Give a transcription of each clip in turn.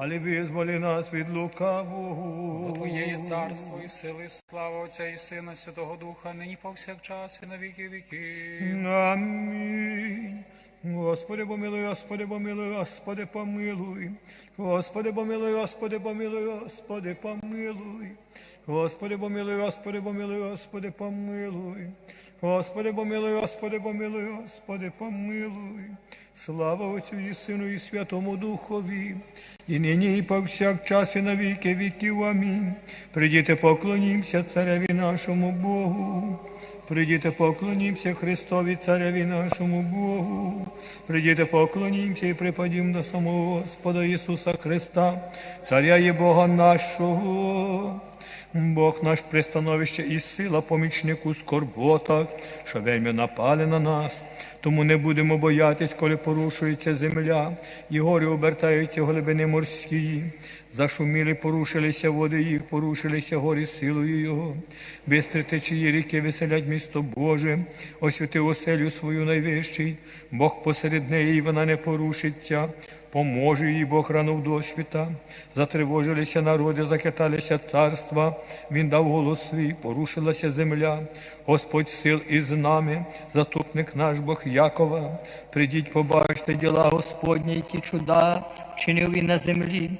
але визволи нас від лукавого. Бо Твоє є царство і сили, і слава Отця і Сина, Святого Духа, нині повсякчас і на віки віків. Амінь. Господи, помилуй, Господи, помилуй, Господи, помилуй. Господи, помилуй, Господи, помилуй, Господи, помилуй. Господи, помилуй, Господи, помилуй, Господи, помилуй. Господи, помилуй, Господи, помилуй, Господи, помилуй. Слава Отцю і Сину і Святому Духові, і нині, і повсякчас, і на віки віків. Амінь. Придіте, поклонімся цареві нашому Богу. Придіте, поклонімся Христові, цареві нашому Богу. Придіте, поклонімся і припадім до самого Господа Ісуса Христа, Царя і Бога нашого. Бог наш пристановище і сила, помічник у скорботах, що вельми напали на нас. Тому не будемо боятись, коли порушується земля, і гори обертаються глибини морські. Зашуміли, порушилися води їх, порушилися гори силою Його. Бистри течії ріки веселять місто Боже, освяти оселю свою найвищий, Бог посеред неї, і вона не порушиться. Поможе їй Бог ранув досвіта. Затривожилися народи, захиталися царства. Він дав голос свій, порушилася земля. Господь сил із нами, заступник наш Бог Якова. Придіть, побачте діла Господні, які чуда вчинив він на землі.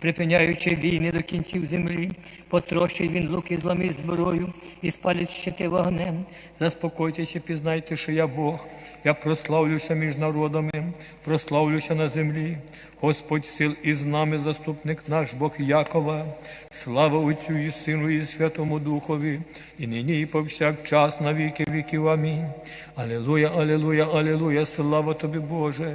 Припиняючи війни до кінців землі, потрощить він луки зломить зброю і спалить щити вогнем. Заспокойтеся, пізнайте, що я Бог. Я прославлюся між народами, прославлюся на землі. Господь сил із нами, заступник наш Бог Якова. Слава Отцю і Сину, і Святому Духові, і нині, і повсякчас, на віки віків. Амінь. Алілуя, алілуя, алілуя, слава тобі, Боже.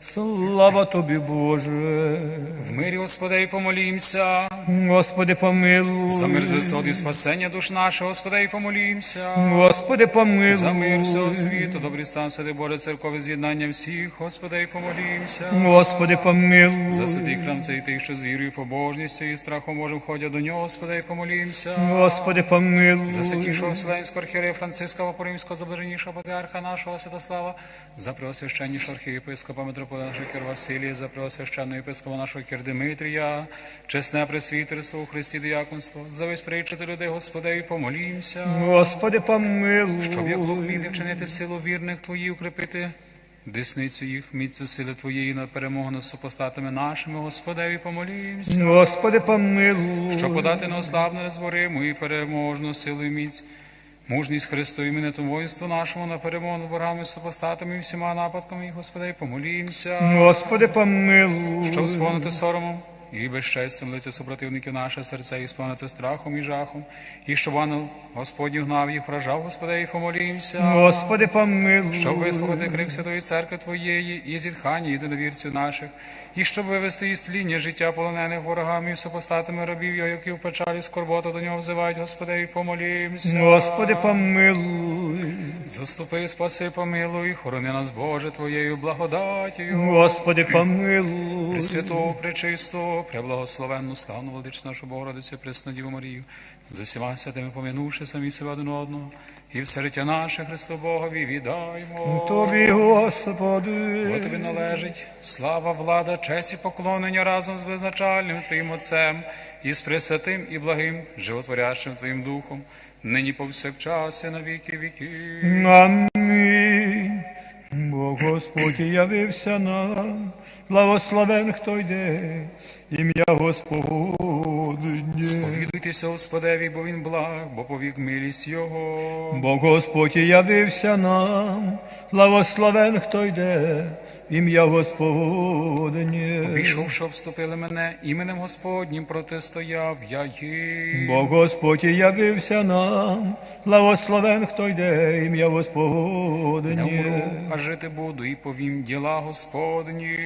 Слава тобі, Боже. В мирі, Господи, і помолімся. Господи, помилуй. За мир з висот і спасення душ нашого, Господи, і помолімся. Господи, помилуй. За мир всього світу, добрий стан, святий Боже, церкове з'єднання всіх, Господи, і помолімся. Господи, помилуй. За святий храм цей тих, що з вірою, побожністю і страхом Божим ходять до нього, Господи, і помолімся. Господи, помилуй. За святішого Вселенського архієрея Франциска Вапоримського, за блаженнішого патріарха нашого Святослава, за преосвященнішого архієпископа митрополита нашого Кир Василія, за преосвященного єпископа нашого Кир Димитрія, чесне пресвітерство у Христі дияконство, за весь прийчити людей, Господи, і помолімся. Господи, помилуй. Щоб як вміти вчинити силу вірних Твої, укріпити десницю їх, міцю сили Твоєї над перемогу над супостатами нашими, Господеві, помолімся. Господи, помилуй. Щоб подати на неослабну, незвориму і переможну силу і міць, мужність Христу і тому воїнству нашому на перемогу ворами супостатами і всіма нападками, і, Господи, помолімся. Господи, помилуй. Щоб сповнити соромом і безчестям лиця супротивників наше серце, і сповнити страхом і жахом, і щоб ангел Господній гнав їх, вражав, Господи, і помолімся. Господи, помилуй. Щоб висловити крик Святої Церкви Твоєї і зітхання єдиновірців наших, і щоб вивести із тління життя полонених ворогами і супостатами рабів його, які в печалі скорботу до нього взивають, Господи, і помолімся. Господи, помилуй. Заступи, спаси, помилуй, хорони нас, Боже, Твоєю благодатію. Господи, помилуй. Пресвяту, пречисту, преблагословенну славну владичну нашу Богородицю, пресну Діву Марію, з усіма святими помінувши самі себе один одного, і все життя наше Христу Богові віддаймо. Тобі, Господи. Бо тобі належить слава, влада, честь і поклонення разом з безначальним Твоїм Отцем і з пресвятим і благим, животворящим Твоїм Духом, нині повсякчас і на віки віків. Амінь. Бо Господь явився нам, благословен, хто йде, ім'я Господнє. Сповідуйтеся Господеві, бо він благ, бо повік милість Його. Бо Господь явився нам, благословен, хто йде, ім'я Господнє. Що обступили мене, іменем Господнім протистояв я їм. Бо Господь явився нам, благословен, хто йде, ім'я Не умру, а жити буду і повім діла Господні.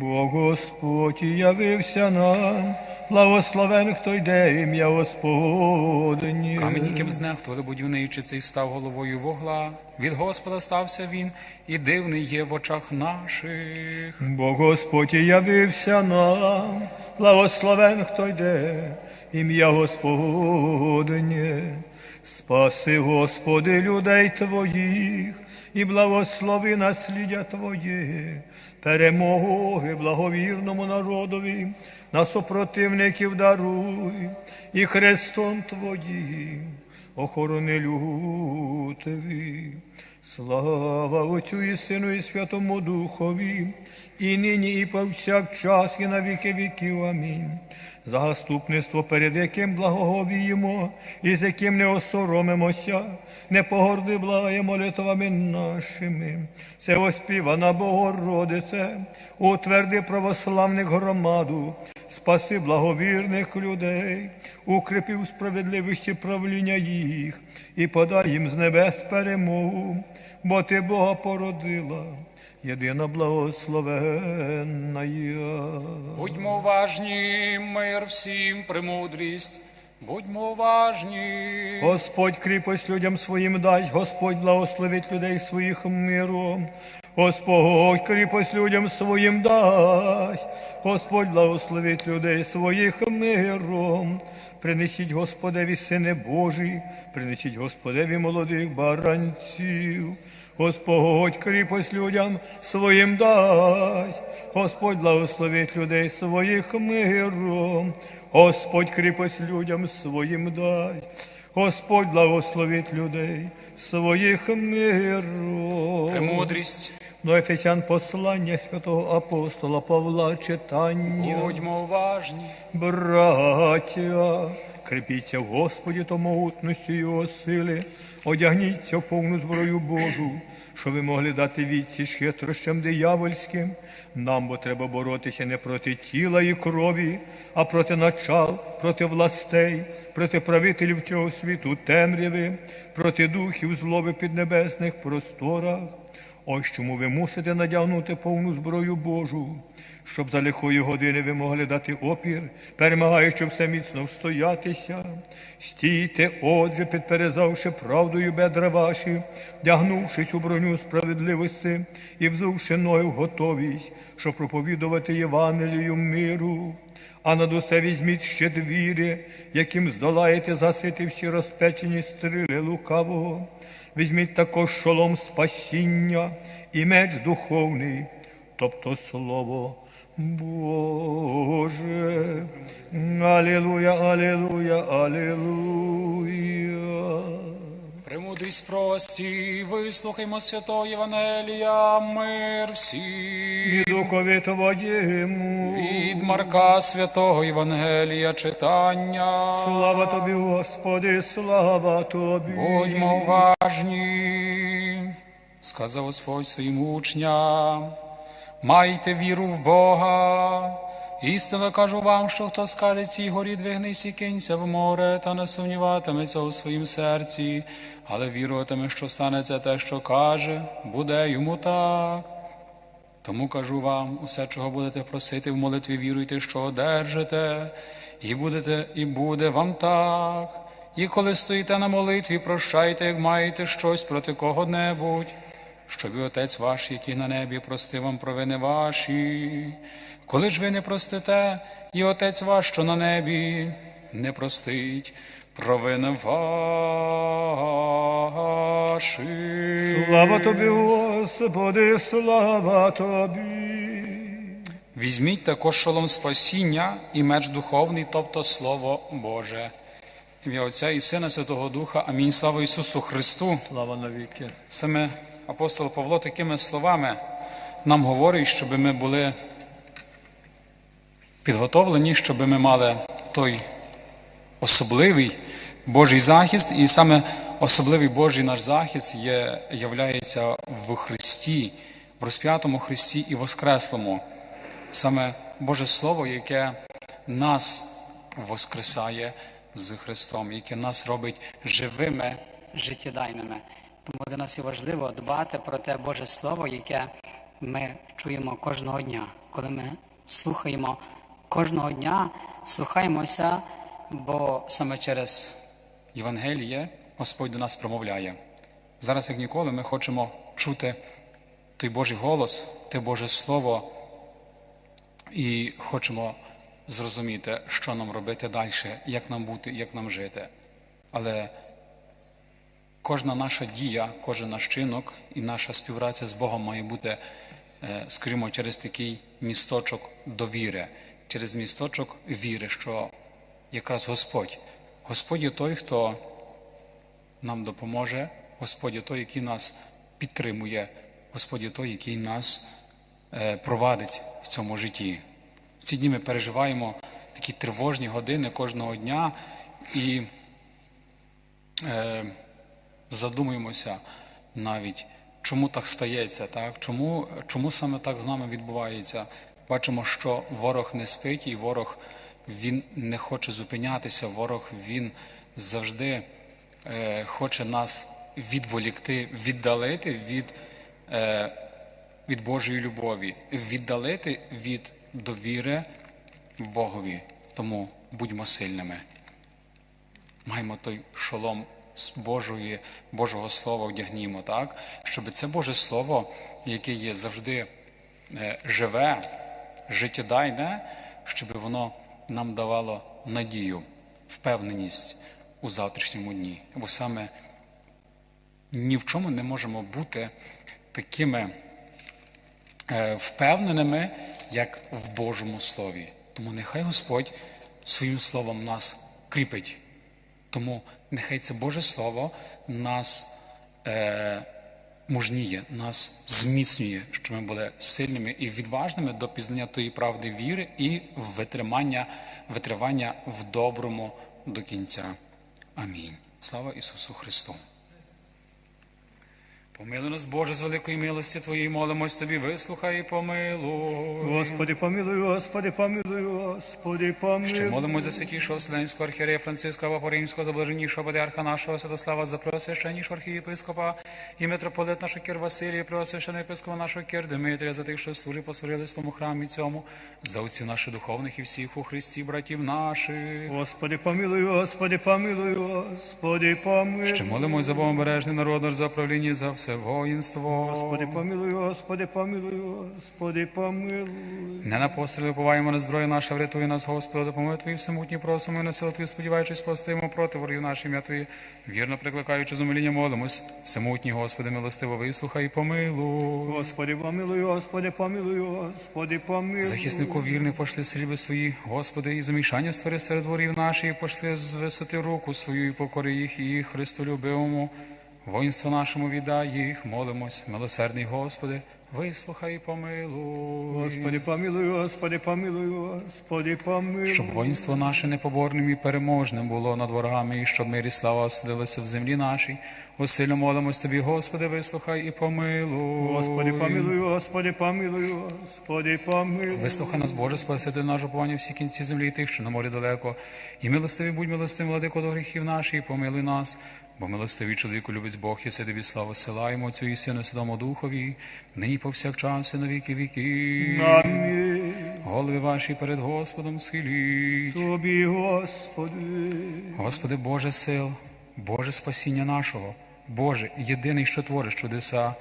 Бо Господь явився нам, благословен, хто йде, ім'я Господнє. Камінь, яким знехтували будівничі, цей став головою вогла. Від Господа стався він, і дивний є в очах наших. Бо Господь явився нам, благословен, хто йде, ім'я Господнє. Спаси, Господи, людей Твоїх, і благослови наслідя Твоє, перемоги благовірному народові, на супротивників даруй, і Христом Твоїм охорони лютові. Слава Отцю і Сину, і Святому Духові, і нині, і повсякчас, і на віки віків. Амінь. Заступництво, перед яким благоговіємо, і з яким не осоромимося, не погорди благає молитвами нашими. Це оспівана Богородице, утверди православних громаду, спаси благовірних людей, укріпи у справедливості правління їх і подай їм з небес перемогу, бо ти Бога породила, єдина благословенна. Будьмо уважні, мир всім, премудрість. Будьмо уважні. Господь кріпость людям своїм дасть, Господь благословить людей своїх миром. Господь кріпость людям своїм дасть, Господь благословить людей своїх миром. Принесіть Господеві сини Божі, принесіть Господеві молодих баранців. Господь кріпость людям своїм дасть, Господь благословить людей своїх миром, Господь кріпость людям своїм дасть, Господь благословить людей своїх миром. Премудрість. До Ефесян послання святого апостола Павла читання. Будьмо уважні. Браття, крепіться в Господі та могутності Його сили, одягніться в повну зброю Божу, що ви могли дати відсіч хитрощам диявольським. Нам бо треба боротися не проти тіла і крові, а проти начал, проти властей, проти правителів цього світу темряви, проти духів злоби піднебесних просторах. Ось чому ви мусите надягнути повну зброю Божу, щоб за лихої години ви могли дати опір, перемагаючи все міцно встоятися. Стійте, отже, підперезавши правдою бедра ваші, вдягнувшись у броню справедливості і взувши ноги в готовість, щоб проповідувати Євангелію миру. А над усе візьміть щит віри, яким здолаєте засити всі розпечені стріли лукавого. Візьміть також шолом спасіння і меч духовний, тобто слово Боже. Алілуя, алілуя, алілуя. Премудрість прості, вислухаймо святого Євангелія, мир всім. І духові Твоєму. Від Марка святого Євангелія читання. Слава Тобі, Господи, слава Тобі. Будьмо уважні, сказав Господь своїм учням, майте віру в Бога. Істинно кажу вам, що хто скаже цій горі двигнись і кинься в море, та не сумніватиметься у своїм серці, але віруватиме, що станеться те, що каже, буде йому так. Тому кажу вам, усе, чого будете просити в молитві, віруйте, що одержите, і будете, і буде вам так. І коли стоїте на молитві, прощайте, як маєте щось проти кого-небудь, щоб і Отець ваш, який на небі, простив вам провини ваші. Коли ж ви не простите, і Отець ваш, що на небі, не простить провини ваші. Слава Тобі, Господи, слава Тобі. Візьміть також шолом спасіння і меч духовний, тобто Слово Боже. Ім'я Отця і Сина Святого Духа. Амінь. Слава Ісусу Христу. Слава навіки. Саме апостол Павло такими словами нам говорить, щоб ми були підготовлені, щоб ми мали той особливий Божий захист, і саме особливий Божий наш захист є, являється в Христі, в розп'ятому Христі і Воскреслому. Саме Боже Слово, яке нас воскресає з Христом, яке нас робить живими життєдайними. Тому для нас і важливо дбати про те Боже Слово, яке ми чуємо кожного дня, коли ми слухаємо кожного дня, слухаємося, бо Саме через Євангеліє Господь до нас промовляє. Зараз, як ніколи, ми хочемо чути той Божий голос, те Боже Слово, і хочемо зрозуміти, що нам робити далі, як нам бути, як нам жити. Але кожна наша дія, кожен наш чинок і наша співпраця з Богом має бути, е, скажімо, через такий місточок довіри, через місточок віри, що якраз Господь. Господь є той, хто нам допоможе, Господь той, який нас підтримує, Господь той, який нас е, провадить в цьому житті. В ці дні ми переживаємо такі тривожні години кожного дня і е, задумуємося навіть, чому так стається, так? Чому, чому саме так з нами відбувається. Бачимо, що ворог не спить, і ворог він не хоче зупинятися, ворог він завжди е, хоче нас відволікти, віддалити від, е, від Божої любові, віддалити від довіри Богові. Тому будьмо сильними. Маємо той шолом з Божої, Божого Слова вдягнімо, так? Щоб це Боже Слово, яке є завжди е, живе, життєдайне, щоб воно нам давало надію, впевненість у завтрашньому дні. Бо саме ні в чому не можемо бути такими е, впевненими, як в Божому Слові. Тому нехай Господь своїм словом нас кріпить. Тому нехай це Боже Слово нас е, мужніє, нас зміцнює, щоб ми були сильними і відважними до пізнання тої правди віри і витримання, витривання в доброму до кінця. Амінь. Слава Ісусу Христу! Помилуй нас, Боже, з великої милості Твоєї, молимось Тобі, вислухай і помилуй. Господи, помилуй, Господи, помилуй, Господи, помилуй. Ще молимось за святішого Вселенського архієрея Франциска Папоринського, за блаженнішого патріарха нашого Святослава, за преосвященнішого архієпископа і митрополит нашого Кір Василія, преосвященого єпископа нашого Кір Дмитрія, за тих, що служить по сурилистому храмі цьому, за отців наших духовних і всіх у Христі, братів наших. Господи, помилуй, Господи, помилуй, Господи, помилуй. Ще молимось за Богомережний народ, за правління, за все воїнство. Господи, помилуй, Господи, помилуй, Господи, помилуй. Не на постріли уповаємо на зброю наша, врятуй нас, Господи, допомоги Твої всемутні просимо і на силу Твою, сподіваючись, постоїмо проти ворогів наших ім'я Твоє, вірно прикликаючи з умиління молимось. Всемутній, Господи, милостиво вислухай і помилуй. Господи, помилуй, Господи, помилуй, Господи, помилуй. Захиснику вірний пошли сліби свої, Господи, і замішання створи серед ворів наших, і пошли з висоти руку свою, і покори їх, і Христолюбивому. Воїнство нашому віддай їх, молимось, милосердний Господи, вислухай і помилуй. Господи, помилуй, Господи, помилуй, Господи, помилуй. Щоб воїнство наше непоборним і переможним було над ворогами, і щоб мир і слава оселилися в землі нашій. Усильно молимось Тобі, Господи, вислухай і помилуй. Господи, помилуй, Господи, помилуй, Господи, помилуй. Вислухай нас, Боже, Спаситель наш уповання всі кінці землі і тих, що на морі далеко. І милостивий будь милостивим, владико до гріхів наших, і помилуй нас. Бо милостивий чоловіку любить Бог, і тобі славу силаємо Отцю і Сину, Святому Духові, нині повсякчас і на віки віки. Амінь. Голови ваші перед Господом схиліть. Тобі, Господи. Господи Боже сил, Боже спасіння нашого, Боже, єдиний, що твориш чудеса,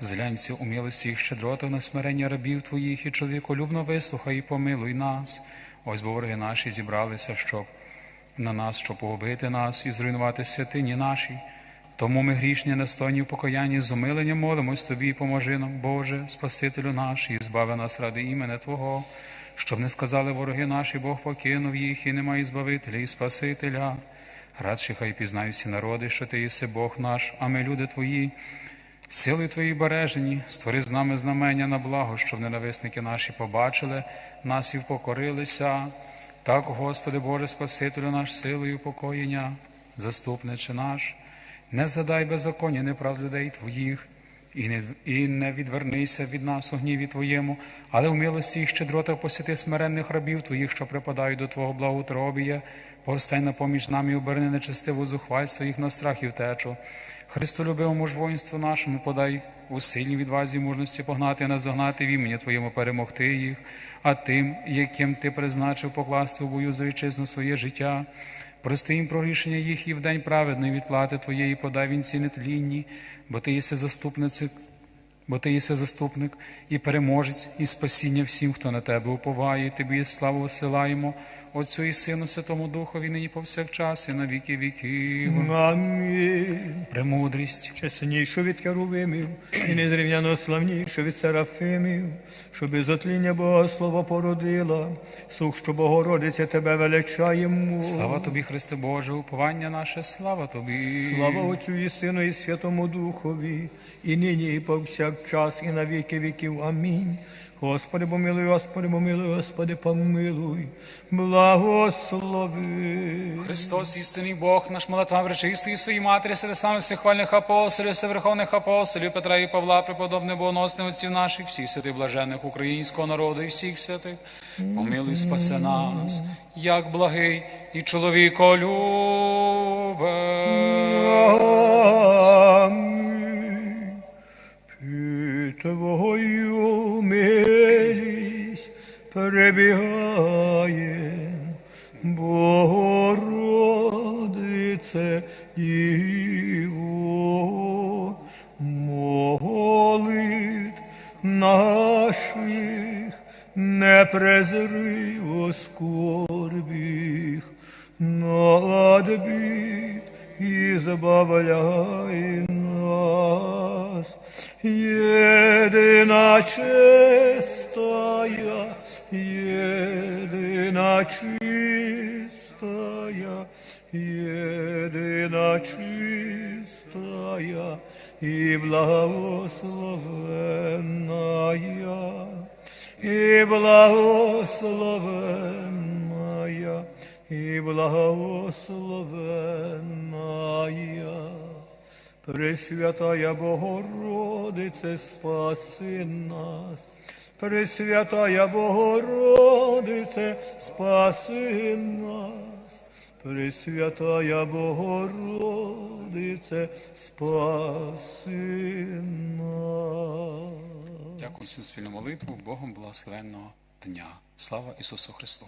зглянься у милості і щедротах на смирення рабів Твоїх і чоловіколюбно вислухай і помилуй нас. Ось бо вороги наші зібралися, щоб на нас, щоб погубити нас і зруйнувати святині наші. Тому ми грішні, настойні в покаянні з умиленням молимось Тобі, і поможи нам, Боже, Спасителю наш, і збави нас ради імени Твого, щоб не сказали вороги наші, Бог покинув їх, і немає Збавителя і Спасителя. Радші хай пізнають всі народи, що Ти єси Бог наш, а ми, люди Твої, сили Твої бережені, створи з нами знамення на благо, щоб ненависники наші побачили нас і впокорилися. Так, Господи Боже, Спасителю наш, силою упокоєння, заступниче наш, не задай беззаконня неправд людей Твоїх, і не, і не відвернися від нас у гніві Твоєму, але в милості і щедротах посіти смиренних рабів Твоїх, що припадають до Твого благоутробія, постань на поміч нам і оберни нечестиву зухвальство їх на страх і втечу. Христолюбивому ж воїнству нашому подай у сильній відвазі і мужності погнати, не загнати в імені Твоєму перемогти їх, а тим, яким Ти призначив покласти у бою за вітчизну своє життя. Прости їм про рішення їх і в день праведної відплати Твоєї подай вінці нетлінні, бо Ти єси заступниці, бо Ти єси заступник і переможець, і спасіння всім, хто на Тебе уповає, і Тобі славу висилаємо, Отцю і Сину, Святому Духові, нині повсякчас і на віки віків. Амінь. Премудрість. Чеснішу від керувимів і незрівняно славнішу від серафимів, що без отління Богослова породила, сущу Богородиця тебе величаємо. Слава тобі, Христе Боже, уповання наше, слава тобі. Слава Отцю і Сину, і Святому Духові, і нині, і повсякчас, і на віки віків. Амінь. Господи, помилуй, Господи, помилуй, Господи, помилуй, благослови. Христос, істинний Бог, наш молитва пречистий своїй матері, серед самих всіх хвальних апостолів, все верховних апостолів, Петра і Павла, преподобне богоносне отців наших, всіх святих блажених українського народу і всіх святих. Помилуй, спаси нас, як благий і. Амінь. Твою милість перебігає, єдина чистая і благословенная, и благословенная, и благословенная. Пресвятая Богородице, спаси нас. Пресвятая Богородице, спаси нас. Пресвятая Богородице, спаси нас. Дякую всім спільну молитву, Богом благословенного дня. Слава Ісусу Христу.